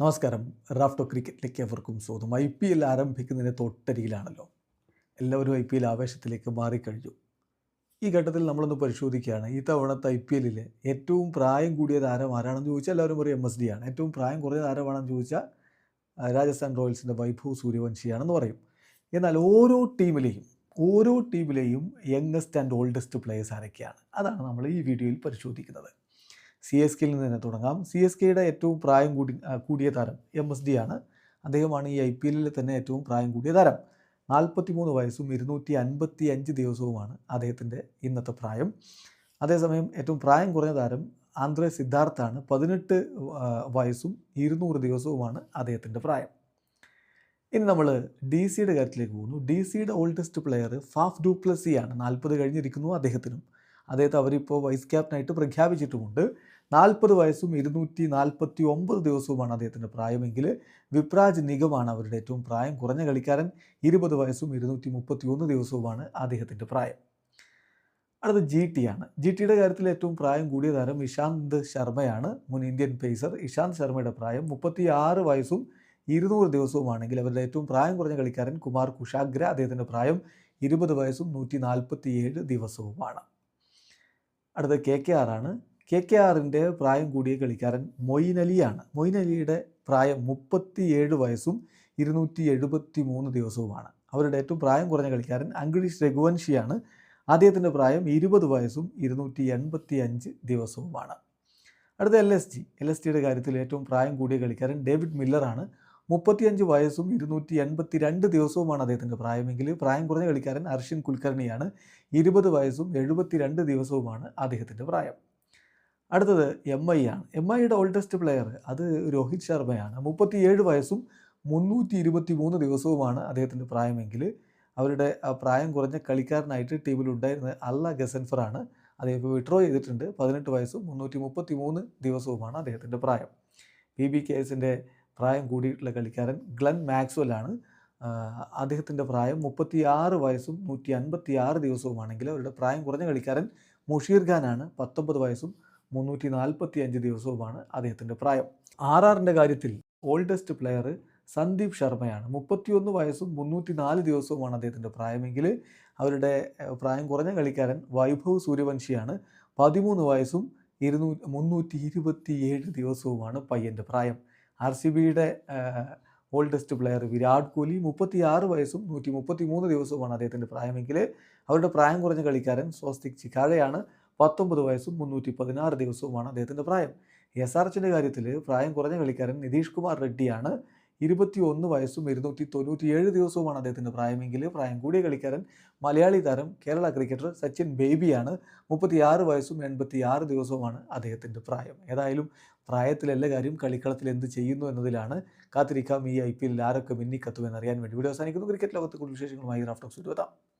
നമസ്കാരം. റാഫ്റ്റോ ക്രിക്കറ്റിലേക്ക് എവർക്കും സ്വാഗതം. I P L ആരംഭിക്കുന്നതിന് തൊട്ടരികിലാണല്ലോ. എല്ലാവരും ഐ പി എൽ ആവേശത്തിലേക്ക് മാറിക്കഴിഞ്ഞു. ഈ ഘട്ടത്തിൽ നമ്മളൊന്ന് പരിശോധിക്കുകയാണ്. ഈ തവണത്തെ ഐ പി എല്ലിൽ ഏറ്റവും പ്രായം കൂടിയ താരം ആരാണെന്ന് ചോദിച്ചാൽ എല്ലാവരും പറയും എം എസ് ഡി ആണ്. ഏറ്റവും പ്രായം കുറഞ്ഞ താരമാണെന്ന് ചോദിച്ചാൽ രാജസ്ഥാൻ റോയൽസിന്റെ വൈഭവ് സൂര്യവംശിയാണെന്ന് പറയും. എന്നാൽ ഓരോ ടീമിലെയും ഓരോ ടീമിലെയും യങ്ങസ്റ്റ് ആൻഡ് ഓൾഡസ്റ്റ് പ്ലേയേഴ്സ് ആരൊക്കെയാണ്? അതാണ് നമ്മൾ ഈ വീഡിയോയിൽ പരിശോധിക്കുന്നത്. സി എസ് കെയിൽ നിന്ന് തന്നെ തുടങ്ങാം. സി എസ് കെയുടെ ഏറ്റവും പ്രായം കൂടി കൂടിയ താരം എം എസ് ഡി ആണ്. അദ്ദേഹമാണ് ഈ ഐ പി എല്ലിൽ തന്നെ ഏറ്റവും പ്രായം കൂടിയ താരം. നാൽപ്പത്തിമൂന്ന് വയസ്സും ഇരുന്നൂറ്റി അൻപത്തി അഞ്ച് ദിവസവുമാണ് അദ്ദേഹത്തിന്റെ ഇന്നത്തെ പ്രായം. അതേസമയം ഏറ്റവും പ്രായം കുറഞ്ഞ താരം ആന്ധ്ര സിദ്ധാർത്ഥാണ്. പതിനെട്ട് വയസ്സും ഇരുന്നൂറ് ദിവസവുമാണ് അദ്ദേഹത്തിന്റെ പ്രായം. ഇനി നമ്മൾ ഡി സിയുടെ കാര്യത്തിലേക്ക് പോകുന്നു. ഡി സിയുടെ ഓൾഡസ്റ്റ് പ്ലെയർ ഫാഫ് ഡൂപ്ലസി ആണ്. നാൽപ്പത് കഴിഞ്ഞിരിക്കുന്നു അദ്ദേഹത്തിനും. അദ്ദേഹത്തെ അവരിപ്പോൾ വൈസ് ക്യാപ്റ്റനായിട്ട് പ്രഖ്യാപിച്ചിട്ടുമുണ്ട്. നാൽപ്പത് വയസ്സും ഇരുന്നൂറ്റി നാൽപ്പത്തി ഒമ്പത് ദിവസവുമാണ് അദ്ദേഹത്തിന്റെ പ്രായമെങ്കിൽ വിപ്രാജ് നിഗമാണ് അവരുടെ ഏറ്റവും പ്രായം. കുറഞ്ഞ കളിക്കാരൻ ഇരുപത് വയസ്സും ഇരുന്നൂറ്റി മുപ്പത്തി ഒന്ന് ദിവസവുമാണ് അദ്ദേഹത്തിന്റെ പ്രായം. അടുത്ത ജി ടി ആണ്. ജി ടിയുടെ കാര്യത്തിൽ ഏറ്റവും പ്രായം കൂടിയ താരം ഇഷാന്ത് ശർമ്മയാണ്. മുൻ ഇന്ത്യൻ പേസർ ഇഷാന്ത് ശർമ്മയുടെ പ്രായം മുപ്പത്തി ആറ് വയസ്സും ഇരുന്നൂറ് ദിവസവുമാണെങ്കിൽ അവരുടെ ഏറ്റവും പ്രായം കുറഞ്ഞ കളിക്കാരൻ കുമാർ കുഷാഗ്ര അദ്ദേഹത്തിന്റെ പ്രായം ഇരുപത് വയസ്സും നൂറ്റി നാൽപ്പത്തി ഏഴ് ദിവസവുമാണ്. അടുത്ത കെ കെ ആർ ആണ്. കെ കെ ആറിന്റെ പ്രായം കൂടിയ കളിക്കാരൻ മൊയ്ൻ അലിയാണ്. മൊയ്ൻ അലിയുടെ പ്രായം മുപ്പത്തിയേഴ് വയസ്സും ഇരുന്നൂറ്റി എഴുപത്തി മൂന്ന് ദിവസവുമാണ്. അവരുടെ ഏറ്റവും പ്രായം കുറഞ്ഞ കളിക്കാരൻ അങ്കിളീഷ് രഘുവൻഷിയാണ്. അദ്ദേഹത്തിന്റെ പ്രായം ഇരുപത് വയസ്സും ഇരുന്നൂറ്റി എൺപത്തി അഞ്ച് ദിവസവുമാണ്. അടുത്ത L S G. L S ജിയുടെ കാര്യത്തിൽ ഏറ്റവും പ്രായം കൂടിയ കളിക്കാരൻ ഡേവിഡ് മില്ലറാണ്. മുപ്പത്തിയഞ്ച് വയസ്സും ഇരുന്നൂറ്റി എൺപത്തി രണ്ട് ദിവസവുമാണ് അദ്ദേഹത്തിന്റെ പ്രായമെങ്കിൽ പ്രായം കുറഞ്ഞ കളിക്കാരൻ അർഷിൻ കുൽക്കർണിയാണ്. ഇരുപത് വയസ്സും എഴുപത്തി രണ്ട് ദിവസവുമാണ് അദ്ദേഹത്തിന്റെ പ്രായം. അടുത്തത് എം ഐ ആണ്. എം ഐയുടെ ഓൾഡസ്റ്റ് പ്ലെയർ അത് രോഹിത് ശർമ്മയാണ്. മുപ്പത്തിയേഴ് വയസ്സും മുന്നൂറ്റി ഇരുപത്തി മൂന്ന് ദിവസവുമാണ് അദ്ദേഹത്തിന്റെ പ്രായമെങ്കിൽ അവരുടെ പ്രായം കുറഞ്ഞ കളിക്കാരനായിട്ട് ടീമിലുണ്ടായിരുന്ന അല്ല ഗസൻഫറാണ് അദ്ദേഹം ഇപ്പോൾ വിഡ്രോ ചെയ്തിട്ടുണ്ട്. പതിനെട്ട് വയസ്സും മുന്നൂറ്റി മുപ്പത്തി മൂന്ന് ദിവസവുമാണ് അദ്ദേഹത്തിന്റെ പ്രായം. പി ബി കെ എസിന്റെ പ്രായം കൂടിയിട്ടുള്ള കളിക്കാരൻ ഗ്ലൻ മാക്സ്വൽ ആണ്. അദ്ദേഹത്തിന്റെ പ്രായം മുപ്പത്തി ആറ് വയസ്സും നൂറ്റി അൻപത്തി ആറ് ദിവസവുമാണെങ്കിൽ അവരുടെ പ്രായം കുറഞ്ഞ കളിക്കാരൻ മുഷീർ ഖാനാണ് പത്തൊമ്പത് വയസ്സും മുന്നൂറ്റി നാൽപ്പത്തി അഞ്ച് ദിവസവുമാണ് അദ്ദേഹത്തിന്റെ പ്രായം. ആർ ആറിന്റെ കാര്യത്തിൽ ഓൾഡസ്റ്റ് പ്ലെയർ സന്ദീപ് ശർമ്മയാണ്. മുപ്പത്തിയൊന്ന് വയസ്സും മുന്നൂറ്റി നാല് ദിവസവുമാണ് അദ്ദേഹത്തിന്റെ പ്രായമെങ്കിൽ അവരുടെ പ്രായം കുറഞ്ഞ കളിക്കാരൻ വൈഭവ് സൂര്യവംശിയാണ്. പതിമൂന്ന് വയസ്സും ഇരുന്നൂ മുന്നൂറ്റി ഇരുപത്തി ഏഴ് ദിവസവുമാണ് പയ്യന്റെ പ്രായം. ആർ സി ബിയുടെ ഓൾഡസ്റ്റ് പ്ലെയർ വിരാട് കോഹ്ലി മുപ്പത്തി ആറ് വയസ്സും നൂറ്റി മുപ്പത്തി മൂന്ന് ദിവസവുമാണ് അദ്ദേഹത്തിന്റെ പ്രായമെങ്കിൽ അവരുടെ പ്രായം കുറഞ്ഞ കളിക്കാരൻ സ്വസ്തിക് ചിക്കാഴയാണ്. പത്തൊമ്പത് വയസ്സും മുന്നൂറ്റി പതിനാറ് ദിവസവുമാണ് അദ്ദേഹത്തിന്റെ പ്രായം. എസ് ആർ എച്ചിന്റെ കാര്യത്തിൽ പ്രായം കുറഞ്ഞ കളിക്കാരൻ നിതീഷ് കുമാർ റെഡ്ഡിയാണ്. ഇരുപത്തി ഒന്ന് വയസ്സും ഇരുന്നൂറ്റി തൊണ്ണൂറ്റി ഏഴ് ദിവസവുമാണ് അദ്ദേഹത്തിന്റെ പ്രായമെങ്കിൽ പ്രായം കൂടിയ കളിക്കാരൻ മലയാളി താരം കേരള ക്രിക്കറ്റർ സച്ചിൻ ബേബിയാണ്. മുപ്പത്തിയാറ് വയസ്സും എൺപത്തി ആറ് ദിവസവുമാണ് അദ്ദേഹത്തിന്റെ പ്രായം. ഏതായാലും പ്രായത്തിലല്ല കാര്യം കളിക്കളത്തിൽ എന്ത് ചെയ്യുന്നു എന്നതിലാണ് കാത്തിരിക്കാം. ഈ ഐ പി എല്ലിൽ ആരൊക്കെ മിന്നിക്കത്തുമെന്ന് അറിയാൻ വേണ്ടി. വീഡിയോ അവസാനിക്കുന്നു. ക്രിക്കറ്റ് ലോകത്തെ കൂടുതൽ വിശേഷങ്ങളുമായി റാഫ്റ്റോക്സ് എത്താം